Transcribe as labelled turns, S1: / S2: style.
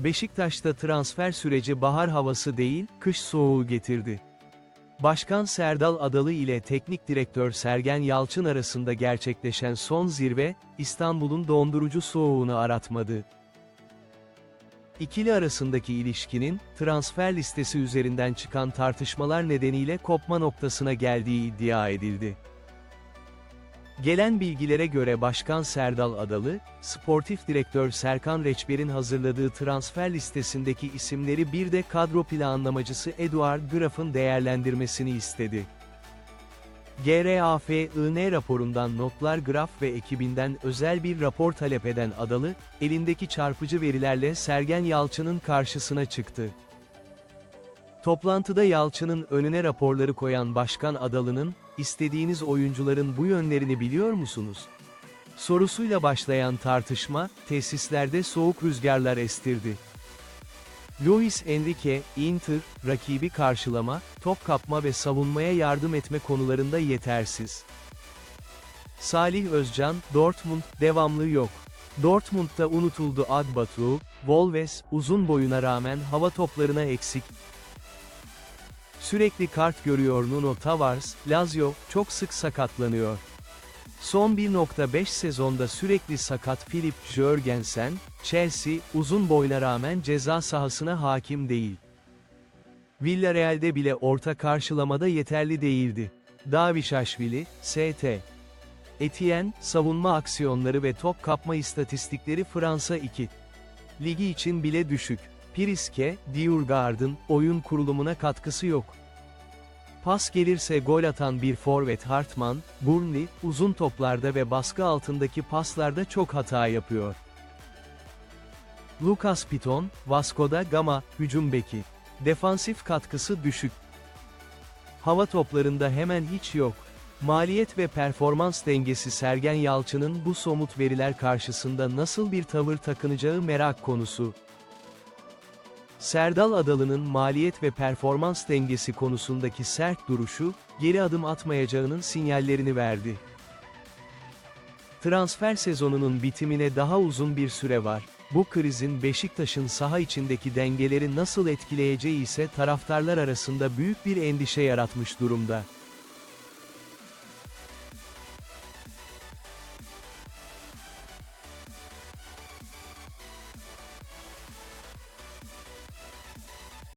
S1: Beşiktaş'ta transfer süreci bahar havası değil, kış soğuğu getirdi. Başkan Serdal Adalı ile teknik direktör Sergen Yalçın arasında gerçekleşen son zirve, İstanbul'un dondurucu soğuğunu aratmadı. İkili arasındaki ilişkinin, transfer listesi üzerinden çıkan tartışmalar nedeniyle kopma noktasına geldiği iddia edildi. Gelen bilgilere göre Başkan Serdal Adalı, sportif direktör Serkan Reçber'in hazırladığı transfer listesindeki isimleri bir de kadro planlamacısı Eduard Graf'ın değerlendirmesini istedi. GRAFIN raporundan notlar Graf ve ekibinden özel bir rapor talep eden Adalı, elindeki çarpıcı verilerle Sergen Yalçın'ın karşısına çıktı. Toplantıda Yalçın'ın önüne raporları koyan Başkan Adalı'nın, istediğiniz oyuncuların bu yönlerini biliyor musunuz? Sorusuyla başlayan tartışma, tesislerde soğuk rüzgarlar estirdi. Luis Enrique, Inter, rakibi karşılama, top kapma ve savunmaya yardım etme konularında yetersiz. Salih Özcan, Dortmund, devamlı yok. Dortmund'da unutuldu Agbatu, Volves, uzun boyuna rağmen hava toplarına eksik, Sürekli kart görüyor Nuno Tavares, Lazio, çok sık sakatlanıyor. Son 1.5 sezonda sürekli sakat Filip Jörgensen, Chelsea, uzun boyuna rağmen ceza sahasına hakim değil. Villarreal'de bile orta karşılamada yeterli değildi. Davişaşvili, ST. Etienne, savunma aksiyonları ve top kapma istatistikleri Fransa 2. Ligi için bile düşük. Priske, Djurgård'ın, oyun kurulumuna katkısı yok. Pas gelirse gol atan bir forvet Hartman, Burnley, uzun toplarda ve baskı altındaki paslarda çok hata yapıyor. Lucas Piton, Vasco'da Gama, hücum beki. Defansif katkısı düşük. Hava toplarında hemen hiç yok. Maliyet ve performans dengesi Sergen Yalçın'ın bu somut veriler karşısında nasıl bir tavır takınacağı merak konusu. Serdal Adalı'nın maliyet ve performans dengesi konusundaki sert duruşu, geri adım atmayacağının sinyallerini verdi. Transfer sezonunun bitimine daha uzun bir süre var. Bu krizin Beşiktaş'ın saha içindeki dengeleri nasıl etkileyeceği ise taraftarlar arasında büyük bir endişe yaratmış durumda.